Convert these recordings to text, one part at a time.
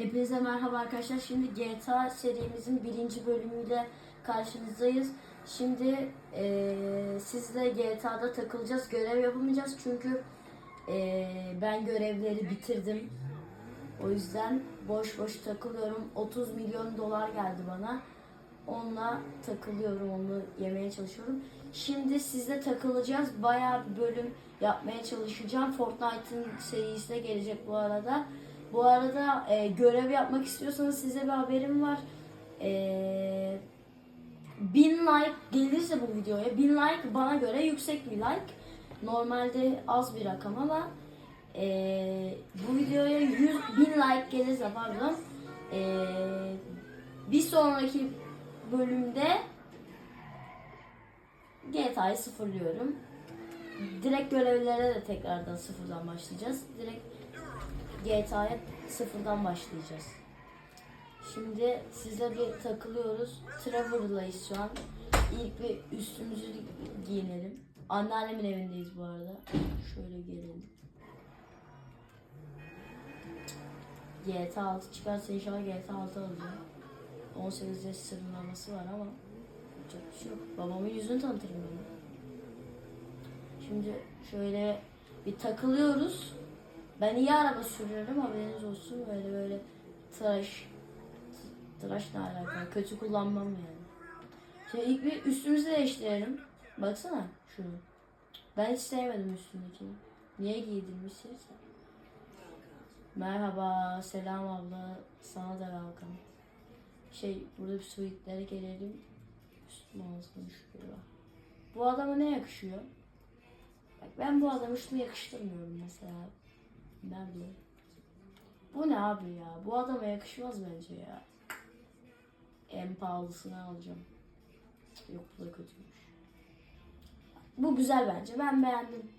Hepinize merhaba arkadaşlar. Şimdi GTA serimizin birinci bölümüyle karşınızdayız. Şimdi eee sizle GTA'da takılacağız. Görev yapamayacağız çünkü eee, ben görevleri bitirdim. O yüzden boş boş takılıyorum. 30 milyon dolar geldi bana. Onunla takılıyorum, onu yemeye çalışıyorum. Şimdi sizle takılacağız. Bayağı bir bölüm yapmaya çalışacağım. Fortnite'ın serisine gelecek bu arada. Bu arada e, görev yapmak istiyorsanız size bir haberim var. E, 1000 like gelirse bu videoya, 1000 like bana göre yüksek bir like. Normalde az bir rakam ama e, bu videoya 100 bin like gelirse pardon e, bir sonraki bölümde GTA'yı sıfırlıyorum. Direkt görevlere de tekrardan sıfırdan başlayacağız. Direkt GTA'ya sıfırdan başlayacağız. Şimdi sizle bir takılıyoruz. Trevor'layız şu an. İlk bir üstümüzü giyinelim. Anneannemin evindeyiz bu arada. Şöyle gelelim. GTA 6 çıkarsa inşallah GTA 6 alacağım. 18 yaş sınırlaması var ama yapacak bir şey yok. Babamın yüzünü tanıtırım ben. Şimdi şöyle bir takılıyoruz. Ben iyi araba sürüyorum haberiniz olsun. Böyle böyle tıraş tıraş ne alaka? Kötü kullanmam yani. Şimdi ilk bir üstümüzü değiştirelim. Baksana şunu. Ben hiç sevmedim üstündekini. Niye giydirmişsiniz? Merhaba, selam abla. Sana da welcome. Şey, burada bir suitlere gelelim. Üstüme ağzına şuraya. Bu adama ne yakışıyor? Bak ben bu adama şunu yakıştırmıyorum mesela. Nerede o? Bu ne abi ya? Bu adama yakışmaz bence ya. En pahalısını alacağım. Yok bu da kötüymüş. Bu güzel bence. Ben beğendim.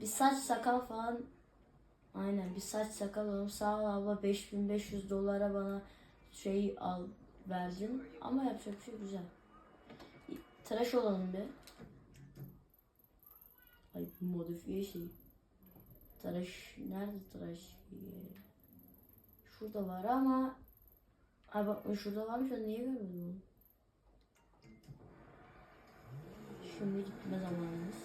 Bir saç sakal falan. Aynen bir saç sakal alalım. Sağ ol abla 5500 dolara bana şey al verdin. Ama yapacak bir şey güzel. Tıraş olalım bir. Ay modifiye şey. Tıraş nerede tıraş? Şurada var ama Ay bak şurada varmış da niye görmedim onu? Şimdi gitme zamanımız.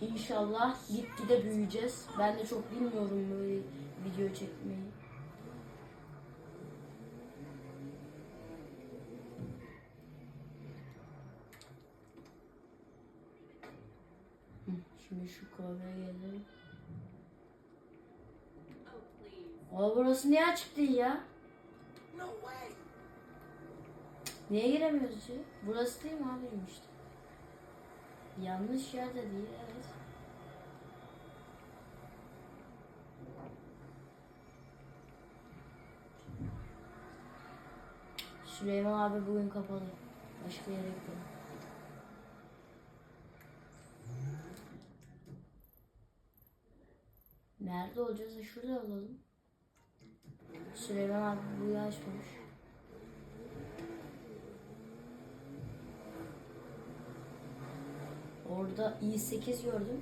İnşallah gitgide büyüyeceğiz. Ben de çok bilmiyorum böyle video çekmeyi. Hı, Şimdi şu kahveye gelelim. Aa burası niye açık değil ya? Niye giremiyoruz ya? Burası değil mi abim işte? Yanlış yerde değil evet. Süleyman abi bugün kapalı. Başka yere gidelim. Nerede olacağız? Şurada olalım. Süleyman abi bu açmamış. Orada i8 gördüm.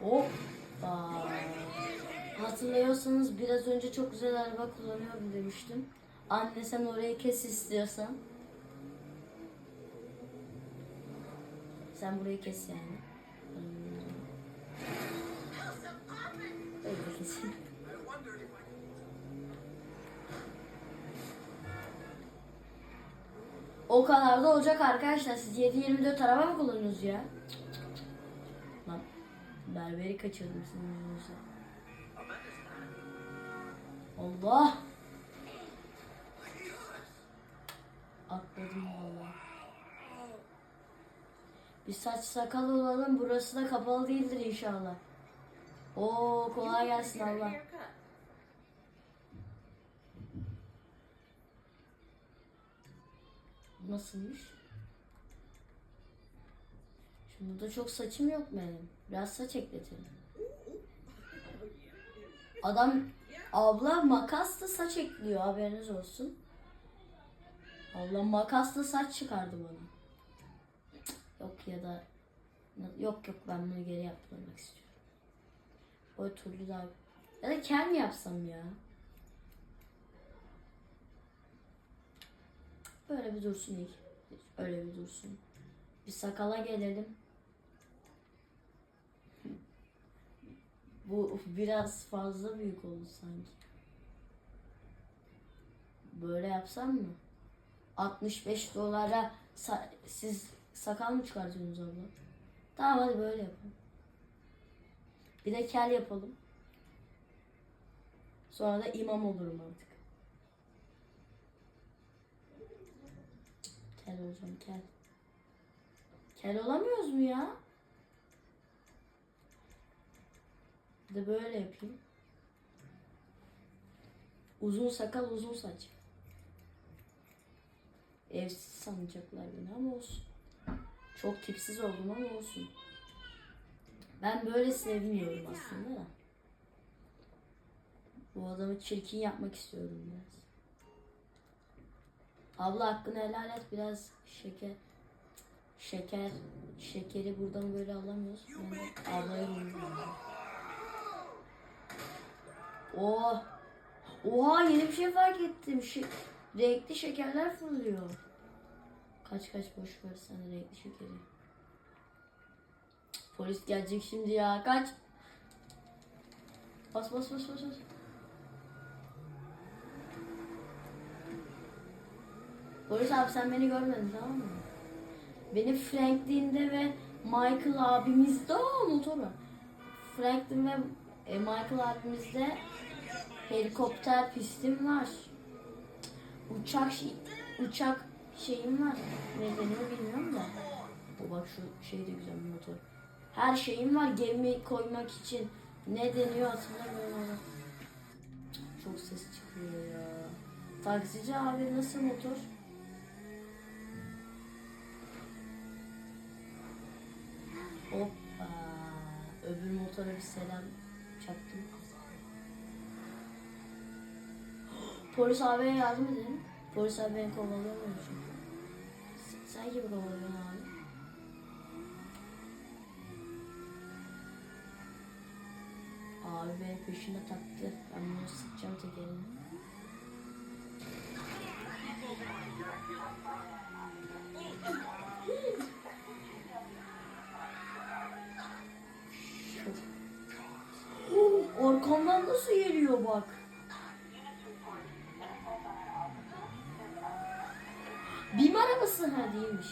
Hoppa. Hatırlıyorsanız biraz önce çok güzel araba kullanıyorum demiştim. Anne sen orayı kes istiyorsan. Sen burayı kes yani. Öyle I O kadar da olacak arkadaşlar. Siz 7-24 araba mı kullanıyorsunuz ya? Lan berberi kaçırdım sizin yüzünüzden. Allah! Atladım valla. Bir saç sakal olalım. Burası da kapalı değildir inşallah. Oo kolay gelsin Allah. Nasılmış? Şimdi burada çok saçım yok benim. Biraz saç ekletelim. Adam abla makasla saç ekliyor haberiniz olsun. Abla makasla saç çıkardı bana. Yok ya da Yok yok ben bunu geri yaptırmak istiyorum. O türlü daha... Ya da kel mi yapsam ya? Böyle bir dursun ilk. Öyle bir dursun. Bir sakala gelelim. Bu biraz fazla büyük oldu sanki. Böyle yapsam mı? 65 dolara sa- siz sakal mı çıkartıyorsunuz abla? Tamam hadi böyle yapalım. Bir de kel yapalım. Sonra da imam olurum artık. Kel olacağım kel. Kel olamıyoruz mu ya? Bir de böyle yapayım. Uzun sakal uzun saç. Evsiz sanacaklar beni ama olsun. Çok tipsiz oldum ama olsun. Ben böyle sevmiyorum aslında da. Bu adamı çirkin yapmak istiyorum biraz. Abla hakkını helal et biraz şeker. Şeker. Şekeri buradan böyle alamıyoruz. Ben ablaya vuruyorum. Oh. Oha yeni bir şey fark ettim. Şey, renkli şekerler fırlıyor. Kaç kaç boş ver sen renkli şekeri. Polis gelecek şimdi ya. Kaç. Bas bas bas bas bas. Polis abi sen beni görmedin tamam mı? Beni Franklin'de ve Michael abimizde o motor var. Franklin ve e, Michael abimizde helikopter pistim var. Uçak şey, uçak şeyim var. Ne deniyor bilmiyorum da. Bu bak şu şey de güzel bir motor. Her şeyim var gemi koymak için. Ne deniyor hatırlamıyorum. Çok ses çıkıyor ya. Taksici abi nasıl motor? Hoppa. Öbür motora bir selam çaktım. Polis abiye yardım edelim. Polis abi beni kovalıyor çünkü. Sen gibi kovalıyorsun abi. Abi beni peşine taktı. Ben bunu sıkacağım tekerini. Arkamdan nasıl geliyor bak. BİM arabası ha değilmiş.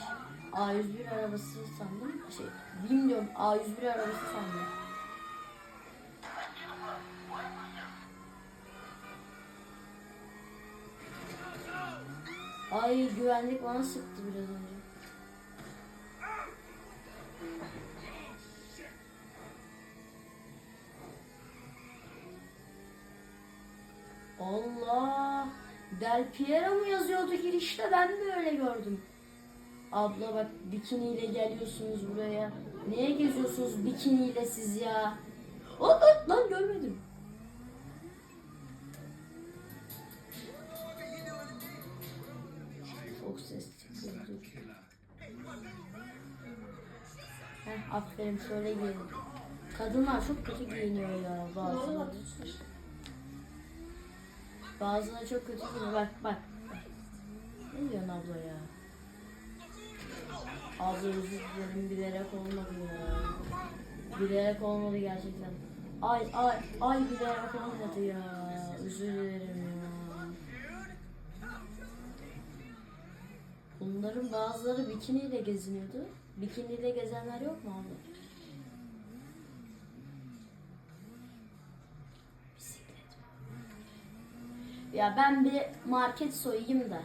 A101 arabası sandım. Şey, BİM diyorum A101 arabası sandım. Ay güvenlik bana sıktı biraz önce. Allah! Del Piero mu yazıyordu girişte ben de öyle gördüm. Abla bak bikiniyle geliyorsunuz buraya. Niye geziyorsunuz bikiniyle siz ya? Oh, oh, lan görmedim. Aferin şöyle giyin. Kadınlar çok kötü giyiniyor ya bazıları. Bazıları çok kötü giyiniyor. Bak. bak. Ne diyorsun abla ya? Abla özür dilerim bilerek olmadı ya. Bilerek olmadı gerçekten. Ay ay ay bilerek olmadı ya. Özür dilerim ya. Bunların bazıları bikiniyle geziniyordu. Bikiniyle gezenler yok mu abla? Ya ben bir market soyayım da.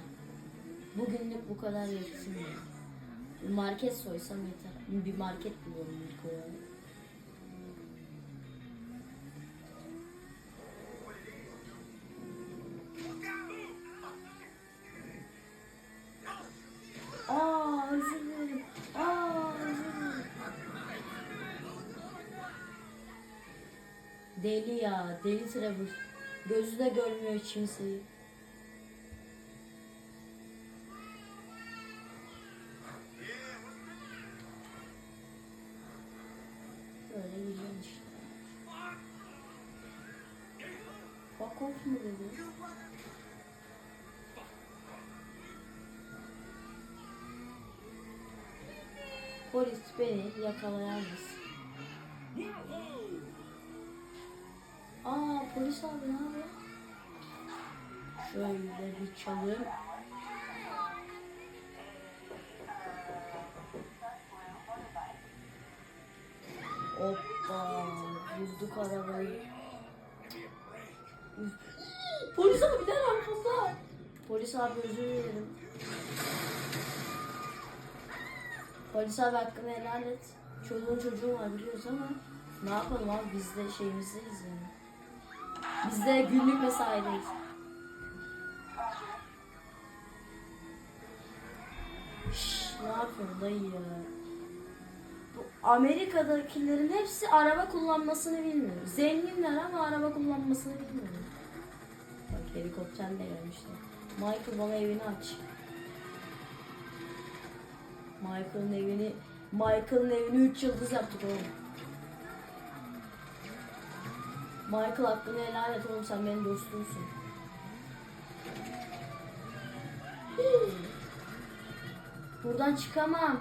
Bugünlük bu kadar yetsin market soysam yeter. Bir market bulalım bir koyalım. Deli ya, deli Trevor. Gözü de görmüyor kimseyi. Böyle gidiyor işte. Fuck off mu dedi? Polis beni yakalayamaz. Polis abi ne yapıyor? Şöyle bir çalın. Hoppa vurduk arabayı. Polis abiler arkamda. Polis abi özür dilerim. Polis abi hakkını helal et. Çoluğun çocuğun var biliyoruz ama ne yapalım abi biz de şeyimizdeyiz yani. Biz de günlük mesaideyiz. Şşş, ne yapıyorsun dayı ya? Bu Amerika'dakilerin hepsi araba kullanmasını bilmiyor. Zenginler ama araba kullanmasını bilmiyor. Bak helikopterle gelmişler. Michael bana evini aç. Michael'ın evini Michael'ın evini 3 yıldız yaptık oğlum. Michael hakkını helal et oğlum sen benim dostumsun. Buradan çıkamam.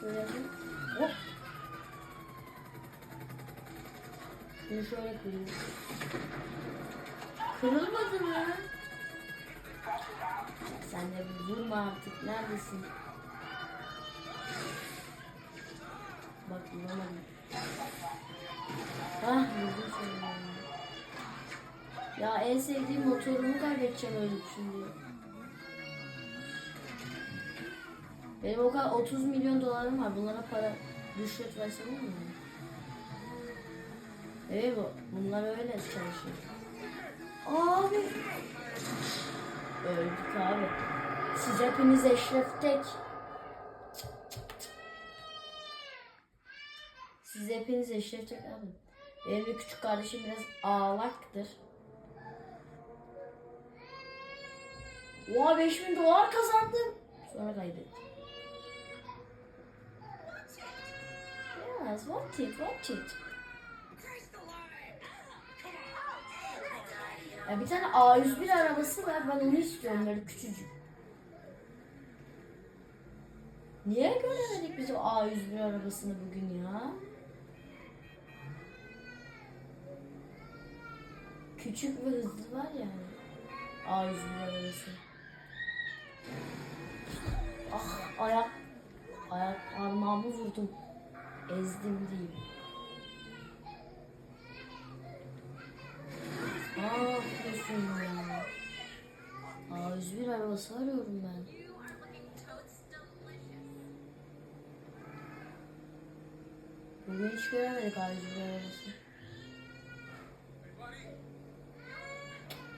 Şöyle yapayım. Hop. Şunu şöyle kırayım. Kırılmadı mı? Sen de vurma artık. Neredesin? Bak vuramadım. Ah vurdum seni. Ya en sevdiğim motorumu kaybedeceğim öyle şimdi. Benim o kadar 30 milyon dolarım var. Bunlara para rüşvet versem olur mu? Evet bu. Bunlar öyle çalışıyor. Abi. Öldük abi. Siz hepiniz eşref Siz hepiniz eşref abi. Benim de küçük kardeşim biraz ağlaktır. Oha 5000 dolar kazandım. Sonra kaybettim. Yes, what it, what it. Ya bir tane A101 arabası var. Ben onu istiyorum böyle küçücük. Niye göremedik biz o A101 arabasını bugün ya? Küçük ve hızlı var yani. A101 arabası. Ah ayak ayak parmağımı vurdum. Ezdim değil. Aa yapıyorsun ya. A101 arabası arıyorum ben. Bugün hiç göremedik A101 arabası.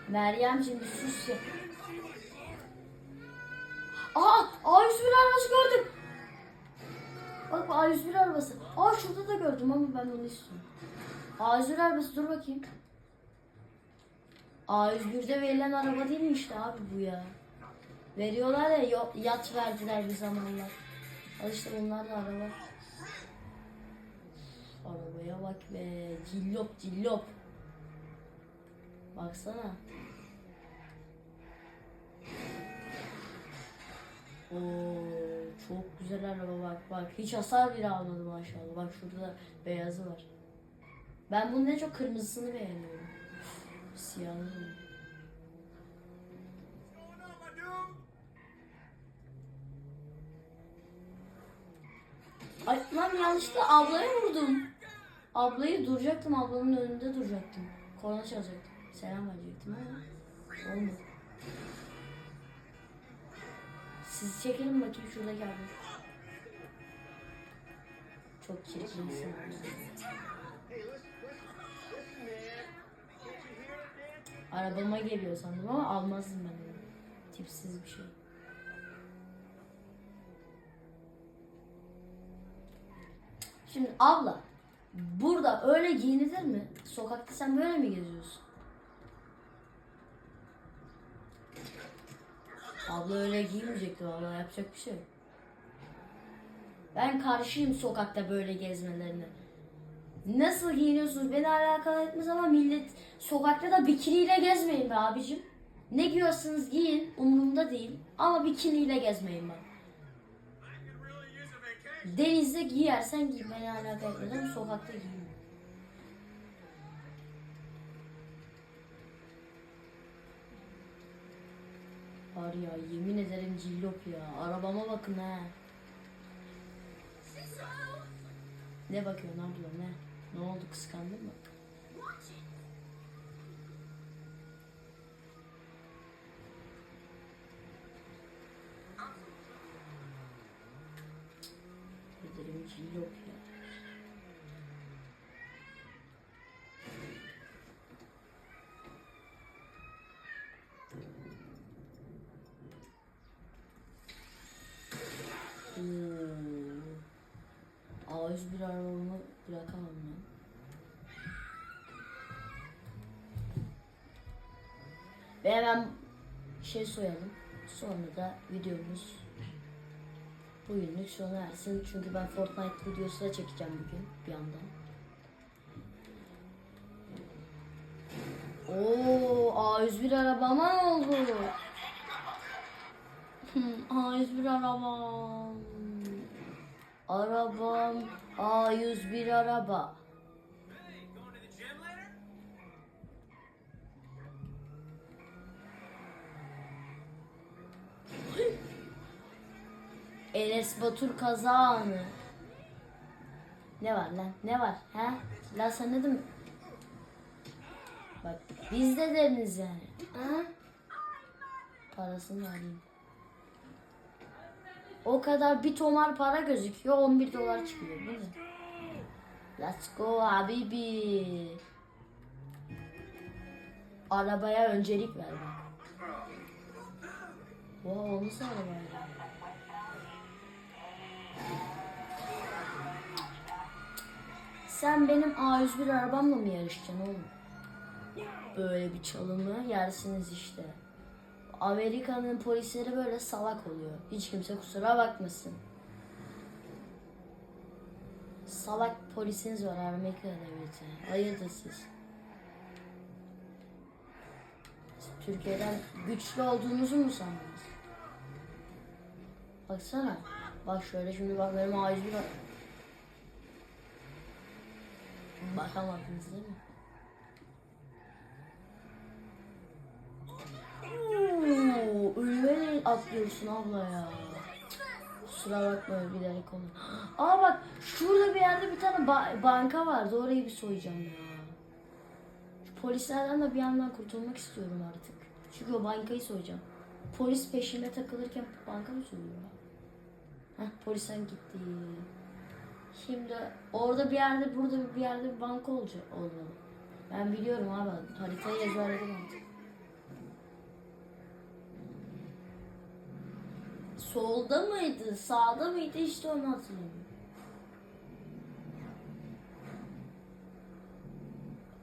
Meryemciğim bir sus ya. Aa A101 arabası gördüm. Bak bu A101 arabası. Aa şurada da gördüm ama ben onu istiyorum. A101 arabası dur bakayım. A101'de verilen araba değil mi işte abi bu ya. Veriyorlar ya yat verdiler bir zamanlar. Al işte bunlar da araba. Arabaya bak be. Cillop cillop. Baksana. Oo, çok güzel araba bak bak. Hiç hasar bile almadı maşallah. Bak şurada da beyazı var. Ben bunun en çok kırmızısını beğeniyorum. Siyahını? Ay lan yanlışlıkla ablaya vurdum. Ablayı duracaktım ablanın önünde duracaktım. Korna çalacaktım. Selam verecektim ama olmadı. Siz çekelim bakayım şuradaki abi. Çok man? Arabama geliyor sandım ama almazdım ben onu. Tipsiz bir şey. Şimdi abla burada öyle giyinilir mi? Sokakta sen böyle mi geziyorsun? Abla öyle giymeyecekti valla yapacak bir şey. Ben karşıyım sokakta böyle gezmelerine. Nasıl giyiniyorsunuz beni alakalı etmez ama millet sokakta da bikiniyle gezmeyin be abicim. Ne giyiyorsanız giyin umurumda değil ama bikiniyle gezmeyin vacation. Denizde giyersen giy beni alakalı etmez ama sokakta giyin. Var ya yemin ederim cillop ya. Arabama bakın ha. Ne bakıyorsun abla ne? Ne oldu kıskandın mı? Ederim cillop ya. A101 arabamı bırakamam ben. Ve hemen şey soyalım. Sonra da videomuz bugünlük sona ersin. Çünkü ben Fortnite videosu da çekeceğim bugün bir yandan. Oo, A101 arabama ne oldu? Hmm, A101 arabam. Arabam A101 araba. Enes Batur kaza anı. Ne var lan? Ne var? He? Lan sen demek? Bak biz de deriniz yani. Ha? Parasını alayım. O kadar bir tomar para gözüküyor 11 dolar çıkıyor değil mi? Let's go habibi. Arabaya öncelik ver bak. Wow, nasıl araba ya? Sen benim A101 arabamla mı yarışacaksın oğlum? Böyle bir çalımı yersiniz işte. Amerika'nın polisleri böyle salak oluyor. Hiç kimse kusura bakmasın. Salak polisiniz var Amerika devleti. Hayırdır siz? Türkiye'den güçlü olduğunuzu mu sandınız? Baksana. Bak şöyle şimdi bak benim A101 var. Bakamadınız değil mi? Oo, ölüme atlıyorsun abla ya. Kusura bakma bilerek onu. Aa bak şurada bir yerde bir tane ba- banka vardı. Orayı bir soyacağım ya. Şu polislerden de bir yandan kurtulmak istiyorum artık. Çünkü o bankayı soyacağım. Polis peşime takılırken banka mı soyuyor? Heh polisten gitti. Şimdi orada bir yerde burada bir yerde bir banka olacak olmalı. Ben biliyorum abi haritayı ezberledim artık. Solda mıydı, sağda mıydı işte onu hatırlamıyorum.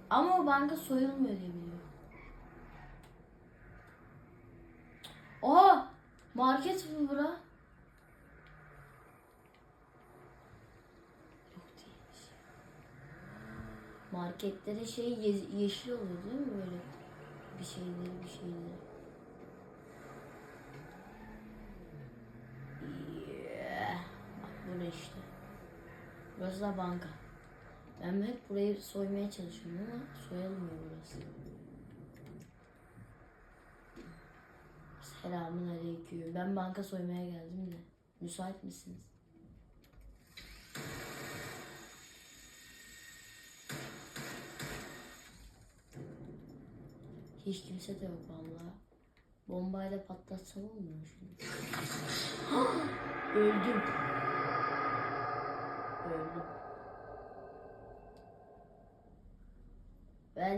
Ama o banka soyulmuyor diye biliyorum. Aa! Market mi bura? Yok değilmiş. Marketlerin şey ye- yeşil oluyor değil mi böyle? Bir şeyleri bir şeyleri. Yeah. Bak burada işte. Burası da banka. Ben hep burayı soymaya çalışıyorum ama soyulmuyor burası. Selamun aleyküm. Ben banka soymaya geldim de. Müsait misiniz? Hiç kimse de yok vallahi. Bombayla patlatsam olmuyor mu şimdi? Öldüm.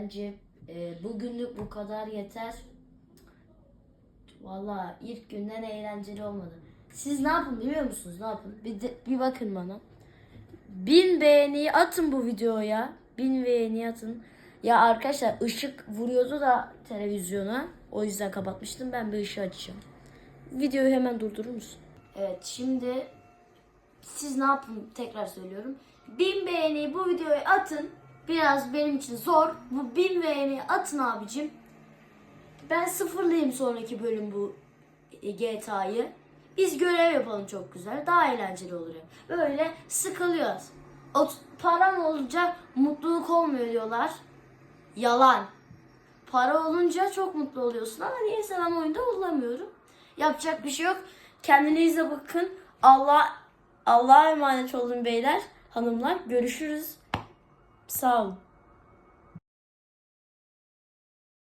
Bence e, bugünlük bu kadar yeter. Vallahi ilk günden eğlenceli olmadı. Siz ne yapın biliyor musunuz? Ne yapın? Bir, de, bir bakın bana. Bin beğeniyi atın bu videoya. Bin beğeni atın. Ya arkadaşlar ışık vuruyordu da televizyona. O yüzden kapatmıştım. Ben bir ışığı açacağım. Videoyu hemen durdurur musun? Evet şimdi siz ne yapın tekrar söylüyorum. 1000 beğeni bu videoya atın. Biraz benim için zor. Bu 1000 beğeni atın abicim. Ben sıfırlayayım sonraki bölüm bu GTA'yı. Biz görev yapalım çok güzel. Daha eğlenceli olur. Böyle sıkılıyoruz. O, param olunca mutluluk olmuyor diyorlar. Yalan. Para olunca çok mutlu oluyorsun ama niyeyse ben oyunda olamıyorum. Yapacak bir şey yok. Kendinize bakın. Allah Allah'a emanet olun beyler, hanımlar. Görüşürüz. Sağ olun.